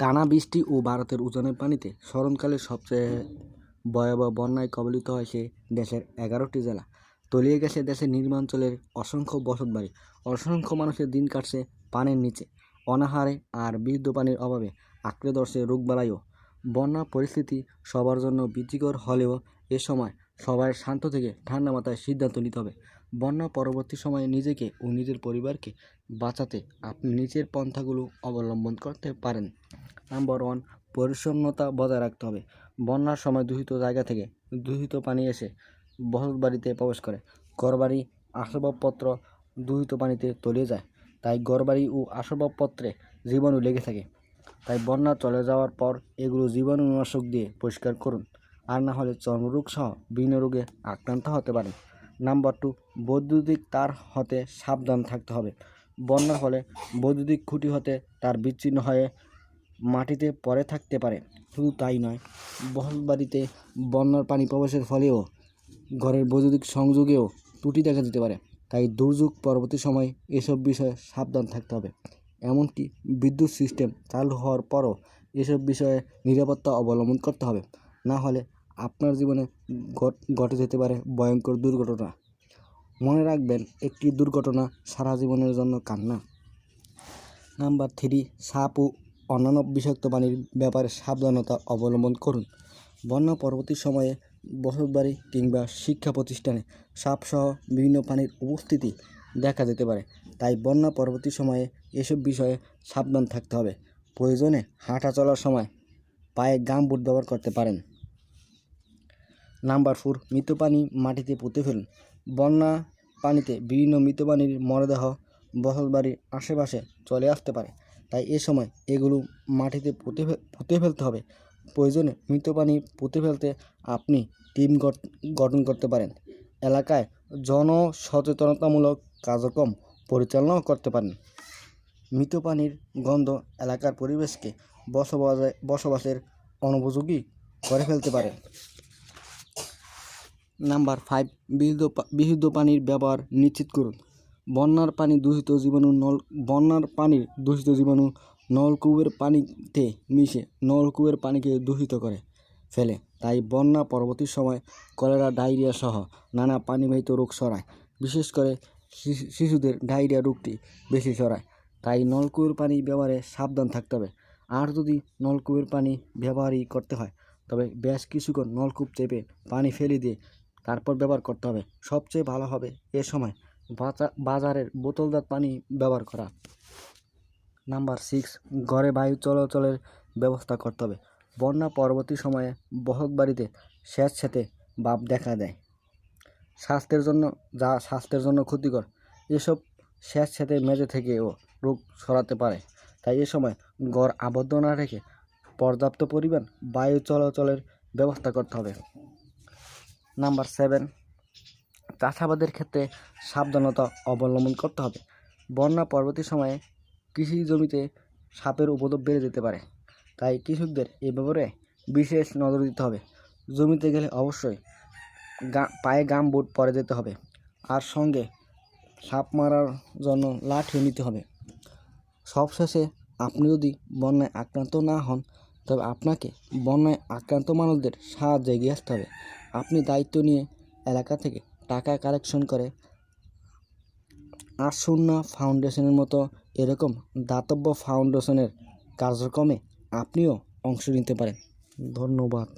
টানা বৃষ্টি ও ভারতের উজানের পানিতে স্মরণকালের সবচেয়ে ভয়াবহ বন্যায় কবলিত হয়েছে দেশের এগারোটি জেলা। তলিয়ে গেছে দেশের নিম্নাঞ্চলের অসংখ্য বসতবাড়ি। অসংখ্য মানুষের দিন কাটছে পানির নিচে। অনাহারে আর বিশুদ্ধ পানির অভাবে আঁকড়ে ধরছে রোগবালাইও। বন্যা পরিস্থিতি সবার জন্য ভীতিকর হলেও এ সময় সবাই শান্ত থেকে ঠান্ডা মাথায় সিদ্ধান্ত নিতে হবে। বন্যা পরবর্তী সময়ে নিজেকে ও নিজের পরিবারকে বাঁচাতে আপনি নিচের পন্থাগুলো অবলম্বন করতে পারেন। নাম্বার ওয়ান, পরিচ্ছন্নতা বজায় রাখতে হবে। বন্যার সময় দূষিত জায়গা থেকে দূষিত পানি এসে বসত বাড়িতে প্রবেশ করে। ঘরবাড়ি, আসবাবপত্র দূষিত পানিতে তলিয়ে যায়। তাই ঘরবাড়ি ও আসবাবপত্রে জীবাণু লেগে থাকে। তাই বন্যা চলে যাওয়ার পর এগুলো জীবাণুনাশক দিয়ে পরিষ্কার করুন। আর না হলে চর্মরোগ সহ বিভিন্ন রোগে আক্রান্ত হতে পারেন। নাম্বার টু, বৈদ্যুতিক তার হতে সাবধান থাকতে হবে। বন্যার ফলে বৈদ্যুতিক খুঁটি হতে তার বিচ্ছিন্ন হয়ে মাটিতে পড়ে থাকতে পারে। শুধু তাই নয় বসত বাড়িতে বন্যার পানি প্রবেশের ফলেও ঘরের বৈদ্যুতিক সংযোগেও ত্রুটি দেখা দিতে পারে। তাই দুর্যোগ পরবর্তী সময়ে এসব বিষয়ে সাবধান থাকতে হবে। এমনকি বিদ্যুৎ সিস্টেম চালু হওয়ার পরও এসব বিষয়ে নিরাপত্তা অবলম্বন করতে হবে। না হলে আপনার জীবনে ঘটে যেতে পারে ভয়ঙ্কর দুর্ঘটনা। মনে রাখবেন, একটি দুর্ঘটনা সারা জীবনের জন্য কান্না। নাম্বার থ্রি, সাপ ও অন্যান্য বিষাক্ত পানির ব্যাপারে সাবধানতা অবলম্বন করুন। বন্যা পরবর্তী সময়ে বসতবাড়ি কিংবা শিক্ষা প্রতিষ্ঠানে সাপসহ বিভিন্ন পানির উপস্থিতি দেখা যেতে পারে। তাই বন্যা পরবর্তী সময়ে এসব বিষয়ে সাবধান থাকতে হবে। প্রয়োজনে হাঁটা চলার সময় পায়ে গাম বুট ব্যবহার করতে পারেন। নাম্বার ফোর মৃত পানি মাটিতে পুঁতে ফেলুন। বন্যা পানিতে বিভিন্ন মৃত পানির মরদেহ বসতবাড়ির আশেপাশে চলে আসতে পারে। তাই এ সময় এগুলো মাটিতে পুঁতে পুঁতে ফেলতে হবে। প্রয়োজনে মৃত পানি পুঁতে ফেলতে আপনি টিম গঠ- গঠন করতে পারেন। এলাকায় জনসচেতনতামূলক কার্যক্রম পরিচালনাও করতে পারেন। মৃত পানির গন্ধ এলাকার পরিবেশকে বসবাসে বসবাসের অনুপযোগী করে ফেলতে পারে। নাম্বার ফাইভ বিশুদ্ধ বিশুদ্ধ পানির ব্যবহার নিশ্চিত করুন। বন্যার পানি দূষিত জীবাণু নল, বন্যার পানির দূষিত জীবাণু নলকূপের পানিতে মিশে নলকূপের পানিকে দূষিত করে ফেলে। তাই বন্যা পরবর্তী সময় কলেরা, ডায়রিয়া সহ নানা পানিবাহিত রোগ ছড়ায়। বিশেষ করে শিশু- শিশুদের ডায়রিয়া রোগটি বেশি ছড়ায়। তাই নলকূপের পানি ব্যবহারে সাবধান থাকতে হবে। আর যদি নলকূপের পানি ব্যবহারই করতে হয়, তবে বেশ কিছুক্ষণ নলকূপ চেপে পানি ফেলে দিয়ে তারপর ব্যবহার করতে হবে। সবচেয়ে ভালো হবে এ সময় বাজা- বাজারের বোতলজাত পানি ব্যবহার করা। নাম্বার সিক্স, ঘরে বায়ু চলাচলের ব্যবস্থা করতে হবে। বন্যা পরবর্তী সময়ে বহক বাড়িতে স্যাঁতস্যাঁতে বাপ দেখা দেয়। স্বাস্থ্যের জন্য যা স্বাস্থ্যের জন্য ক্ষতিকর, এসব স্যাঁতস্যাঁতে মেঝে থেকেও রোগ ছড়াতে পারে। তাই এ সময় ঘর আবদ্ধ না রেখে পর্যাপ্ত পরিমাণ বায়ু চলাচলের ব্যবস্থা করতে হবে। Number seven. চাষাবাদের ক্ষেত্রে সাবধানতা অবলম্বন করতে হবে। বন্যা পরবর্তী সময়ে কৃষি জমিতে সাপের উপদ্রব বেড়ে যেতে পারে। তাই কৃষকদের এ ব্যাপারে বিশেষ নজর দিতে হবে। জমিতে গেলে অবশ্যই পায়ে গাম বুট পরে যেতে হবে। আর সঙ্গে সাপ মারার জন্য লাঠিও নিতে হবে। সবশেষে আপনি যদি বন্যায় আক্রান্ত না হন, তবে আপনাকে বন্যায় আক্রান্ত মানুষদের সাহায্যে এগিয়ে আসতে হবে। আপনি দায়িত্ব নিয়ে এলাকা থেকে টাকা কালেকশন করে আসন্ন ফাউন্ডেশনের মতো এরকম দাতব্য ফাউন্ডেশনের কার্যক্রমে আপনিও অংশ নিতে পারেন। ধন্যবাদ।